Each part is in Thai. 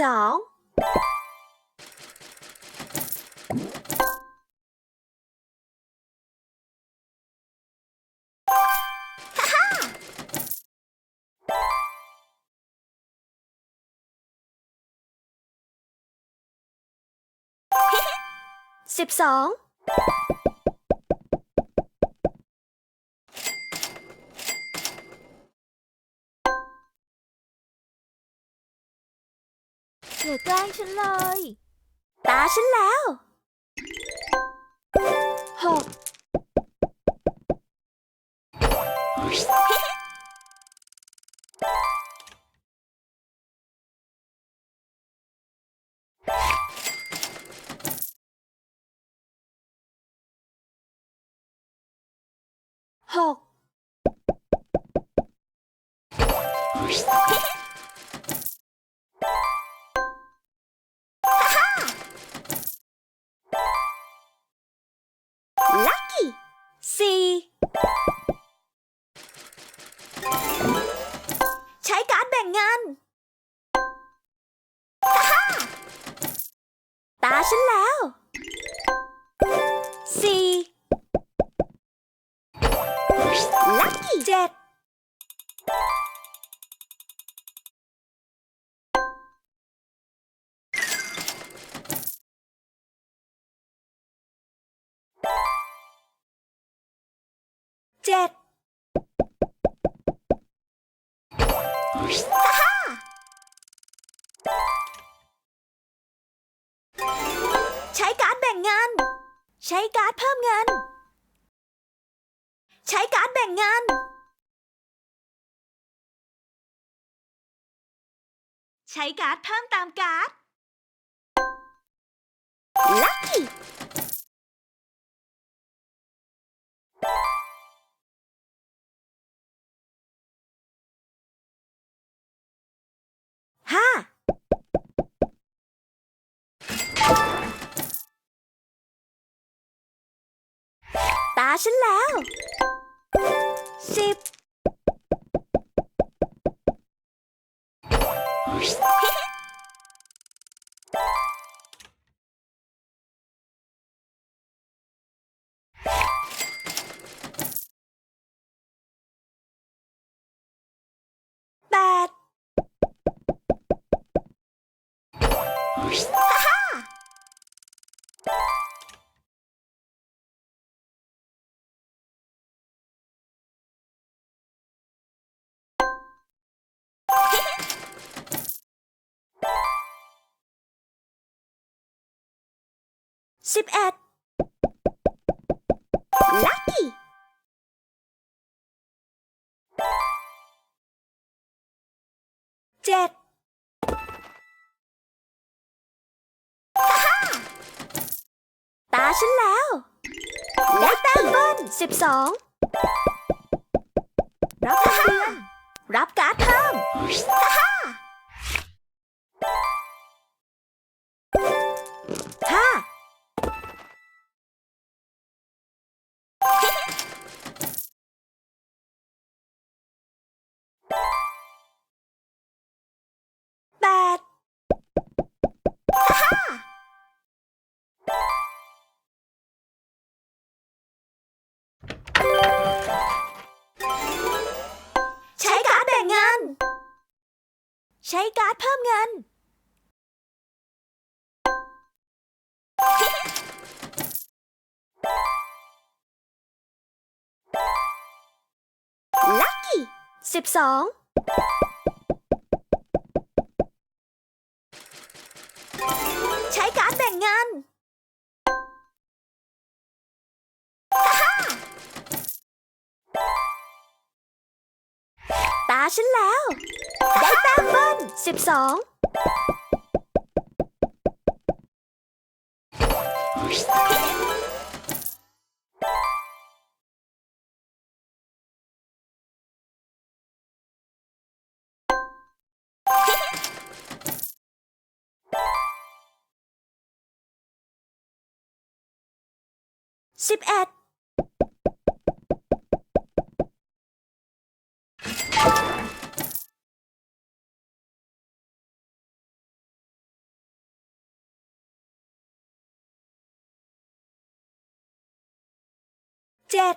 สองสิบสอง อย่าแกล้งฉันเลย ตาฉันแล้วหกหก เจ็ดเจ็ดใช้การดแบ่งงาน ใช้การ์ดเพิ่มเงิน ใช้การ์ดแบ่งงาน ใช้การ์ดเพิ่มตามการ์ดลัคกี้ห้าตาฉันแล้วสิบ แป สิบเอ็ดลัคกี้เจ็ดตาฉันแล้ว และแต้มเบิ้ลสิบสองรับเงินรับการ์ดเพิ่มฮ่า ใช้การ์ดเพิ่มเงิน ลัคกี้สิบสองใช้การ์ดแบ่งงานตาฉันแล้ว 12สิบเอ็ด เจ็ด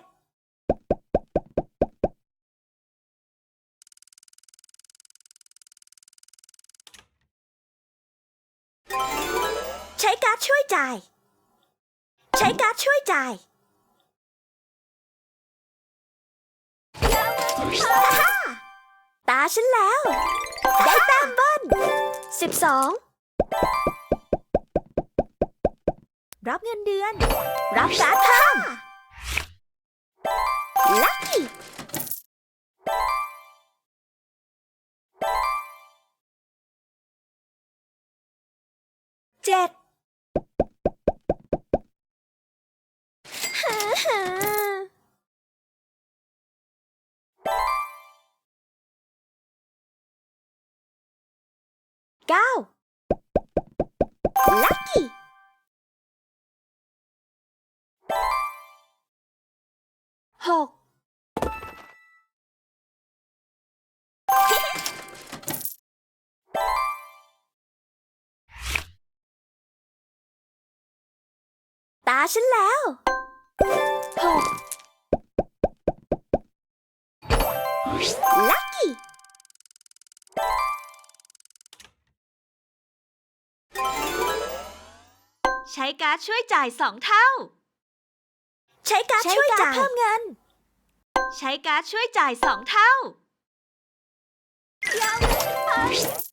ใช้การ์ดช่วยจ่าย ใช้การ์ดช่วยจ่ายฮ่าตาฉันแล้ว ได้แต้มเบิ้ลสิบสองรับเงินเดือน รับการ์ดเพิ่ม เจ็ดฮ่าฮ่าเก้าลัคกี้หก ตาฉันแล้วหกลัคกี้ใช้การ์ดช่วยจ่ายสองเท่า ใช้การดช่วยจ่ายเพิ่มเงิน ใช้การ์ดช่วยจ่ายสองเท่าเดี๋ยวนะ